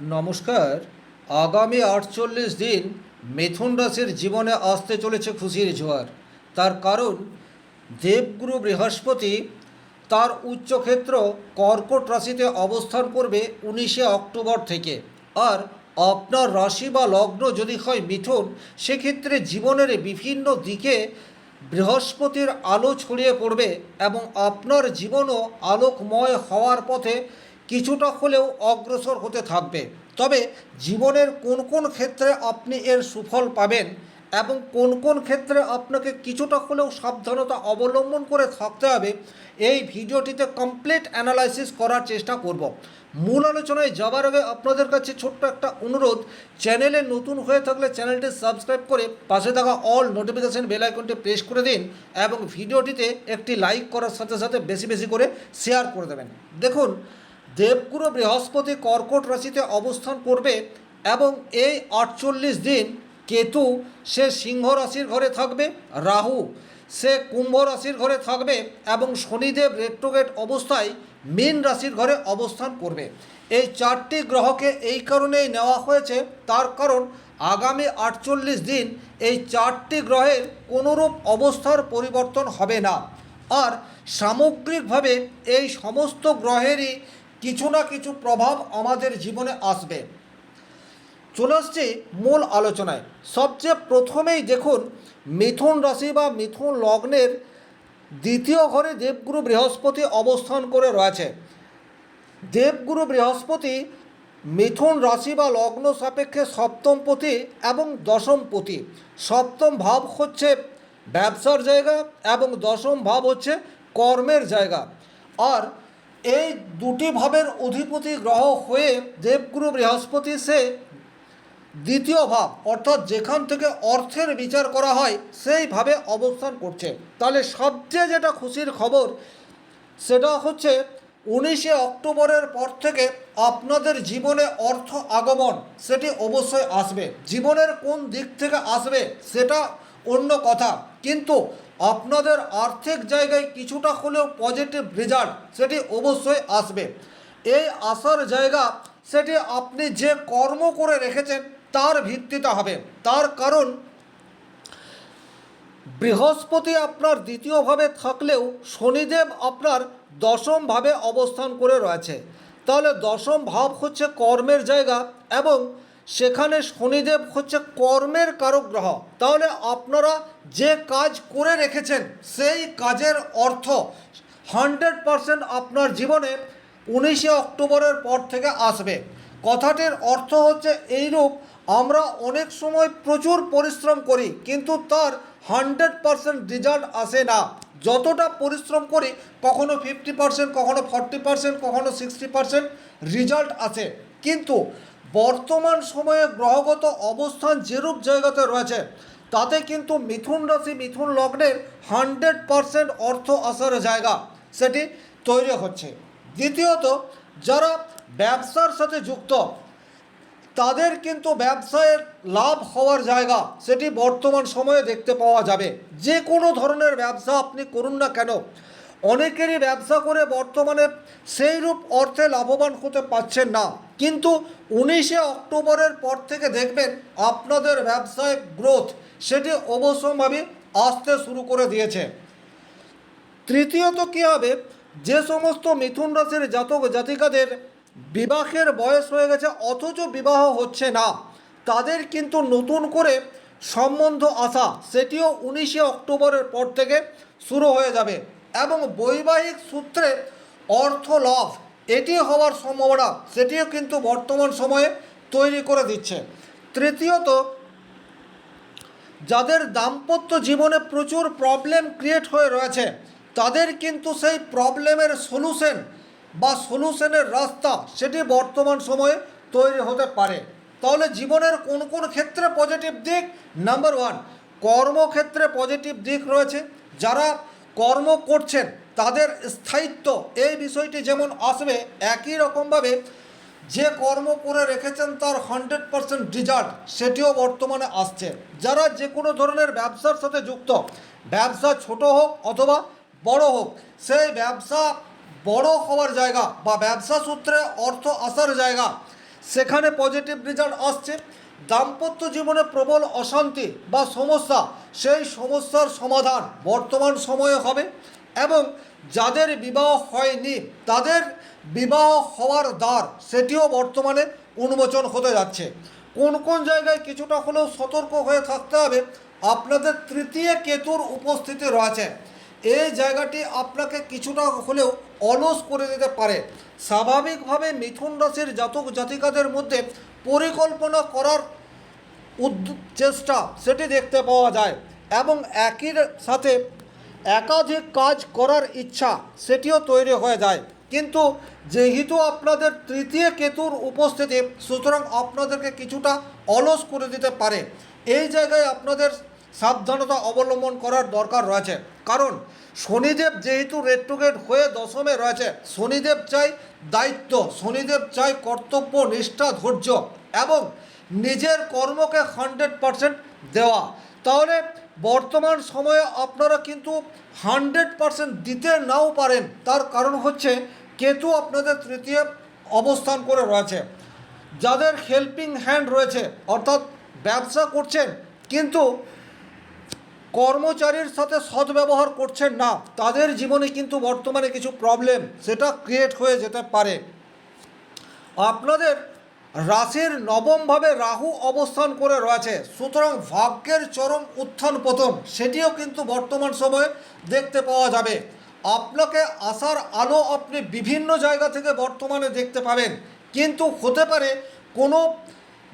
নমস্কার। আগামী আটচল্লিশ দিন মিথুন রাশির জীবনে আসতে চলেছে খুশির জোয়ার। তার কারণ, দেবগুরু বৃহস্পতি তার উচ্চক্ষেত্র কর্কট রাশিতে অবস্থান করবে উনিশে অক্টোবর থেকে। আর আপনার রাশি বা লগ্ন যদি হয় মিথুন, সেক্ষেত্রে জীবনের বিভিন্ন দিকে বৃহস্পতির আলো ছড়িয়ে পড়বে এবং আপনার জীবনও আলোকময় হওয়ার পথে কিছুটা হলেও অগ্রসর হতে থাকবে। তবে জীবনের কোন কোন ক্ষেত্রে আপনি এর সুফল পাবেন এবং কোন কোন ক্ষেত্রে আপনাকে কিছুটা হলেও সাবধানতা অবলম্বন করে থাকতে হবে, এই ভিডিওটিতে কমপ্লিট অ্যানালাইসিস করার চেষ্টা করব। মূল আলোচনায় যাবার আগে আপনাদের কাছে ছোট্ট একটা অনুরোধ, চ্যানেলে নতুন হয়ে থাকলে চ্যানেলটি সাবস্ক্রাইব করে পাশে থাকা অল নোটিফিকেশন বেল আইকনটি প্রেস করে দিন এবং ভিডিওটিতে একটি লাইক করার সাথে সাথে বেশি বেশি করে শেয়ার করে দেবেন। দেখুন দেবগুরু বৃহস্পতি কর্কট রাশিতে অবস্থান করবে এবং এই আটচল্লিশ দিন কেতু, সে সিংহ রাশির ঘরে থাকবে, রাহু, সে কুম্ভ রাশির ঘরে থাকবে এবং শনিদেব রেট্রোগেট অবস্থায় মীন রাশির ঘরে অবস্থান করবে। এই চারটি গ্রহকে এই কারণেই নেওয়া হয়েছে, তার কারণ আগামী আটচল্লিশ দিন এই চারটি গ্রহের কোনোরূপ অবস্থার পরিবর্তন হবে না। আর সামগ্রিকভাবে এই সমস্ত গ্রহেরই কিছু না কিছু প্রভাব আমাদের জীবনে আসবে। চলে আসছি মূল আলোচনায়। সবচেয়ে প্রথমেই দেখুন, মিথুন রাশি বা মিথুন লগ্নের দ্বিতীয় ঘরে দেবগুরু বৃহস্পতি অবস্থান করে রয়েছে। দেবগুরু বৃহস্পতি মিথুন রাশি বা লগ্ন সাপেক্ষে সপ্তম পতি এবং দশম পতি। সপ্তম ভাব হচ্ছে ব্যবসার জায়গা এবং দশম ভাব হচ্ছে কর্মের জায়গা। আর এই দুটি ভাবের অধিপতি গ্রহ হয়ে দেবগুরু বৃহস্পতি সে দ্বিতীয় ভাব, অর্থাৎ যেখান থেকে অর্থের বিচার করা হয় সেইভাবে অবস্থান করছে। তাহলে সবচেয়ে যেটা খুশির খবর, সেটা হচ্ছে উনিশে অক্টোবরের পর থেকে আপনাদের জীবনে অর্থ আগমন, সেটি অবশ্যই আসবে। জীবনের কোন দিক থেকে আসবে, সেটা অন্য কথা। কিন্তু আপনাদের আর্থিক জায়গায় কিছুটা হলেও পজিটিভ রেজাল্ট সেটি অবশ্যই আসবে। এই আসার জায়গা সেটি আপনি যে কর্ম করে রেখেছেন তার ভিত্তিতে হবে। তার কারণ, বৃহস্পতি আপনার দ্বিতীয়ভাবে থাকলেও শনিদেব আপনার দশমভাবে অবস্থান করে রয়েছে। তাহলে দশম ভাব হচ্ছে কর্মের জায়গা এবং সেখানে শনিদেব হচ্ছে কর্মের কারক গ্রহ তাহলে আপনারা যে কাজ করে রেখেছেন, সেই কাজের অর্থ হান্ড্রেড পারসেন্ট আপনার জীবনে উনিশে অক্টোবরের পর থেকে আসবে। কথাটির অর্থ হচ্ছে এইরূপ, আমরা অনেক সময় প্রচুর পরিশ্রম করি, কিন্তু তার হান্ড্রেড পারসেন্ট রেজাল্ট আসে না। যতটা পরিশ্রম করি, কখনো ফিফটি পারসেন্ট, কখনো ফর্টি পারসেন্ট, কখনো সিক্সটি পারসেন্ট রেজাল্ট আসে। কিন্তু বর্তমান সময়ে গ্রহগত অবস্থান যেরূপ জায়গাতে রয়েছে, তাতে কিন্তু মিথুন রাশি, মিথুন লগ্নের হান্ড্রেড পারসেন্ট অর্থ আসার জায়গা সেটি তৈরি হচ্ছে। দ্বিতীয়ত, যারা ব্যবসার সাথে যুক্ত, তাদের কিন্তু ব্যবসায়ের লাভ হওয়ার জায়গা সেটি বর্তমান সময়ে দেখতে পাওয়া যাবে। যে কোনো ধরনের ব্যবসা আপনি করুন না কেন অনেকেরই ব্যবসা করে বর্তমানে সেই রূপ অর্থে লাভবান হতে পারছেন না। কিন্তু উনিশে অক্টোবরের পর থেকে দেখবেন আপনাদের ব্যবসায় গ্রোথ সেটি অবশ্যভাবে আসতে শুরু করে দিয়েছে। তৃতীয়ত কী হবে? যে সমস্ত মিথুন রাশির জাতক জাতিকাদের বিবাহের বয়স হয়ে গেছে, অথচ বিবাহ হচ্ছে না। তাদের কিন্তু নতুন করে সম্বন্ধ আসা, সেটিও উনিশে অক্টোবরের পর থেকে শুরু হয়ে যাবে। এবং বৈবাহিক সূত্রে অর্থ লাভ, এটি হওয়ার সম্ভাবনা, সেটিও কিন্তু বর্তমান সময়ে তৈরি করে দিচ্ছে। তৃতীয়ত, যাদের দাম্পত্য জীবনে প্রচুর প্রবলেম ক্রিয়েট হয়ে রয়েছে, তাদের কিন্তু সেই প্রবলেমের সলিউশন বা সলিউশনের রাস্তা, সেটি বর্তমান সময়ে তৈরি হতে পারে। তাহলে জীবনের কোন কোন ক্ষেত্রে পজিটিভ দিক? নাম্বার ওয়ান কর্মক্ষেত্রে পজিটিভ দিক রয়েছে। যারা কর্ম করছেন, তাদের স্থায়িত্ব এই বিষয়টি যেমন আসবে, একই রকমভাবে যে কর্ম করে রেখেছেন তার হান্ড্রেড পারসেন্ট রেজাল্ট সেটিও বর্তমানে আসছে। যারা যে কোনো ধরনের ব্যবসার সাথে যুক্ত, ব্যবসা ছোট হোক অথবা বড় হোক, সেই ব্যবসা বড় হওয়ার জায়গা বা ব্যবসা সূত্রে অর্থ আসার জায়গা, সেখানে পজিটিভ রেজাল্ট আসছে। দাম্পত্য জীবনে প্রবল অশান্তি বা সমস্যা, সেই সমস্যার সমাধান বর্তমান সময়ে হবে এবং যাদের বিবাহ হয়নি, তাদের বিবাহ হওয়ার দ্বার সেটিও বর্তমানে উন্মোচন হতে যাচ্ছে। কোন কোন জায়গায় কিছুটা হলেও সতর্ক হয়ে থাকতে হবে, আপনাদের তৃতীয় কেতুর উপস্থিতি রয়েছে। এই জায়গাটি আপনাকে কিছুটা হলেও অলস করে দিতে পারে। স্বাভাবিকভাবে মিথুন রাশির জাতক জাতিকাদের মধ্যে পরিকল্পনা করার চেষ্টা সেটি দেখতে পাওয়া যায় এবং একই সাথে একাধিক কাজ করার ইচ্ছা সেটিও তৈরি হয়ে যায়। কিন্তু যেহেতু আপনাদের তৃতীয় কেতুর উপস্থিতি, সুতরাং আপনাদেরকে কিছুটা অলস করে দিতে পারে। এই জায়গায় আপনাদের সাবধানতা অবলম্বন করার দরকার রয়েছে। কারণ শনিদেব যেহেতু রেট্রোগেট হয়ে দশমে রয়েছে, শনিদেব চাই দায়িত্ব, শনিদেব চাই কর্তব্য, নিষ্ঠা, ধৈর্য এবং নিজের কর্মকে হান্ড্রেড পারসেন্ট দেওয়া। তাহলে বর্তমান সময়ে আপনারা কিন্তু হান্ড্রেড পারসেন্ট দিতে নাও পারেন। তার কারণ হচ্ছে কেতু আপনাদের তৃতীয় অবস্থান করে রয়েছে। যাদের হেল্পিং হ্যান্ড রয়েছে, অর্থাৎ ব্যবসা করছেন, কিন্তু কর্মচারীর সাথে সদ্ব্যবহার করছেন না, তাদের জীবনে কিন্তু বর্তমানে কিছু প্রবলেম সেটা ক্রিয়েট হয়ে যেতে পারে। আপনাদের রাশির নবমভাবে রাহু অবস্থান করে রয়েছে, সুতরাং ভাগ্যের চরম উত্থান পতন সেটিও কিন্তু বর্তমান সময়ে দেখতে পাওয়া যাবে। আপনাকে আসার আলো আপনি বিভিন্ন জায়গা থেকে বর্তমানে দেখতে পাবেন, কিন্তু হতে পারে কোনো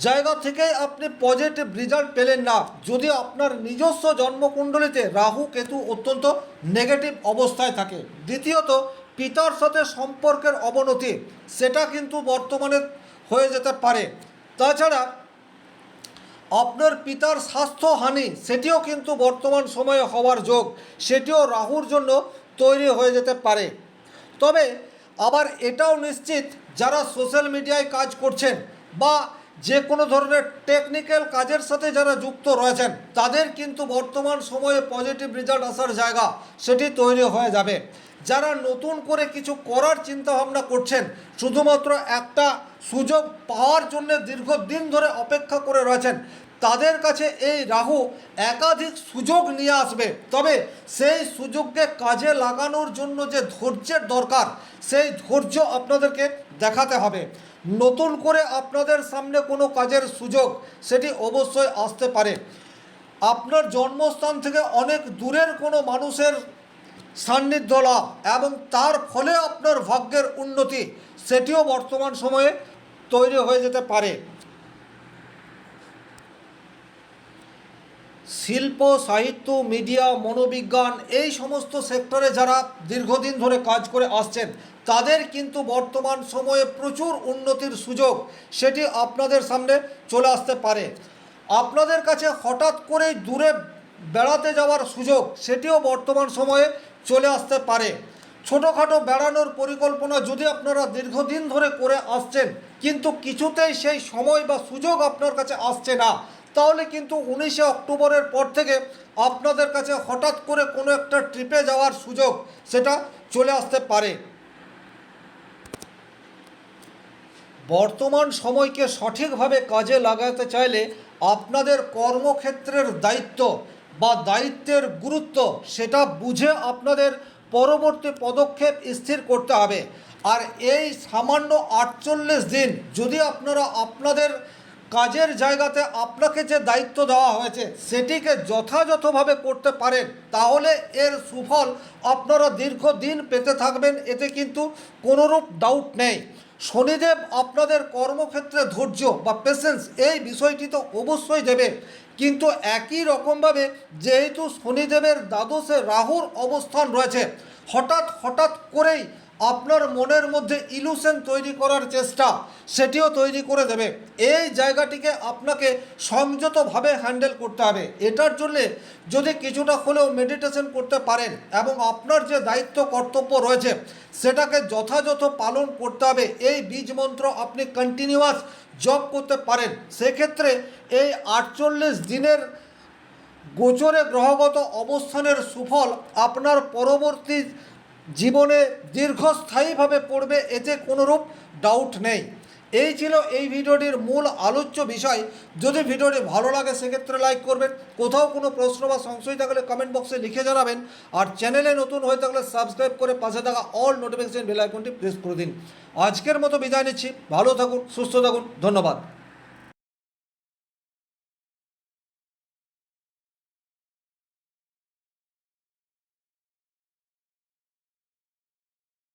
জায়গা থেকে আপনি পজিটিভ রেজাল্ট পেলেন না। যদি আপনার নিজস্ব জন্মকুণ্ডলিতে রাহু, কেতু অত্যন্ত নেগেটিভ অবস্থায় থাকে। দ্বিতীয়ত, পিতার সাথে সম্পর্কের অবনতি, সেটা কিন্তু বর্তমানে হয়ে যেতে পারে। তাছাড়া, আপনার পিতার স্বাস্থ্যহানি সেটিও কিন্তু বর্তমান সময়ে হওয়ার যোগ। সেটিও রাহুর জন্য তৈরি হয়ে যেতে পারে। তবে, আবার এটাও নিশ্চিত, যারা সোশ্যাল মিডিয়ায় কাজ করছেন বা যে কোনো ধরনের টেকনিক্যাল কাজের সাথে যারা যুক্ত রয়েছেন, তাদের কিন্তু বর্তমান সময়ে পজিটিভ রেজাল্ট আসার জায়গা সেটি তৈরি হয়ে যাবে। যারা নতুন করে কিছু করার চিন্তা ভাবনা করছেন, শুধুমাত্র একটা সুযোগ পাওয়ার জন্য দীর্ঘদিন ধরে অপেক্ষা করে রয়েছেন, তাদের কাছে এই রাহু একাধিক সুযোগ নিয়ে আসবে। তবে সেই সুযোগকে কাজে লাগানোর জন্য যে ধৈর্যের দরকার, সেই ধৈর্য আপনাদেরকে দেখাতে হবে। নতুন করে আপনাদের সামনে কোনো কাজের সুযোগ, সেটি অবশ্যই আসতে পারে। আপনার জন্মস্থান থেকে অনেক দূরের কোনো মানুষের সান্নিধ্য লাভ এবং তার ফলে আপনার ভাগ্যের উন্নতি, সেটিও বর্তমান সময়ে তৈরি হয়ে যেতে পারে। শিল্প, সাহিত্য, মিডিয়া, মনোবিজ্ঞান এই সমস্ত সেক্টরে যারা দীর্ঘদিন ধরে কাজ করে আসছেন, তাদের কিন্তু বর্তমান সময়ে প্রচুর উন্নতির সুযোগ। সেটি আপনাদের সামনে চলে আসতে পারে। আপনাদের কাছে হঠাৎ করেই দূরে বেড়াতে যাওয়ার সুযোগ, সেটিও বর্তমান সময়ে চলে আসতে পারে। ছোটোখাটো বেড়ানোর পরিকল্পনা যদি আপনারা দীর্ঘদিন ধরে করে আসছেন, কিন্তু কিছুতেই সেই সময় বা সুযোগ আপনার কাছে আসছে না। তাহলে কিন্তু উনিশে অক্টোবরের পর থেকে আপনাদের কাছে হঠাৎ করে কোনো একটা ট্রিপে যাওয়ার সুযোগ সেটা চলে আসতে পারে। বর্তমান সময়কে সঠিকভাবে কাজে লাগাতে চাইলে আপনাদের কর্মক্ষেত্রের দায়িত্ব বা দায়িত্বের গুরুত্ব সেটা বুঝে আপনাদের পরবর্তী পদক্ষেপ স্থির করতে হবে। আর এই সামান্য আটচল্লিশ দিন যদি আপনারা আপনাদের কাজের জায়গাতে আপনাকে যে দায়িত্ব দেওয়া হয়েছে, সেটিকে যথাযথভাবে করতে পারেন, তাহলে এর সুফল আপনারা দীর্ঘদিন পেতে থাকবেন, এতে কিন্তু কোনোরূপ ডাউট নেই। শনিদেব আপনাদের কর্মক্ষেত্রে ধৈর্য বা পেশেন্স এই বিষয়টি তো অবশ্যই দেবে কিন্তু একই রকমভাবে যেহেতু শনিদেবের দ্বাদশে রাহুর অবস্থান রয়েছে, হঠাৎ হঠাৎ করেই আপনার মনের মধ্যে ইলুশন তৈরি করার চেষ্টা, সেটিও তৈরি করে দেবে। এই জায়গাটিকে আপনাকে সংযতভাবে হ্যান্ডেল করতে হবে। এটার জন্যে যদি কিছুটা হলেও মেডিটেশন করতে পারেন এবং আপনার যে দায়িত্ব, কর্তব্য রয়েছে, সেটাকে যথাযথ পালন করতে হবে। এই বীজ মন্ত্র আপনি কন্টিনিউয়াস জব করতে পারেন। সেক্ষেত্রে এই আটচল্লিশ দিনের গোচরে গ্রহগত অবস্থানের সুফল আপনার পরবর্তী জীবনে দীর্ঘস্থায়ীভাবে পড়বে এতে কোনোরূপ ডাউট নেই। এই ছিল এই ভিডিওটির মূল আলোচ্য বিষয়। যদি ভিডিওটি ভালো লাগে, সেক্ষেত্রে লাইক করবেন। কোথাও কোনো প্রশ্ন বা সংশয় থাকলে কমেন্ট বক্সে লিখে জানাবেন। আর চ্যানেলে নতুন হয়ে থাকলে সাবস্ক্রাইব করে পাশে থাকা অল নোটিফিকেশন বেল আইকনটি প্রেস করে দিন। আজকের মতো বিদায় নিচ্ছি। ভালো থাকুন, সুস্থ থাকুন। ধন্যবাদ।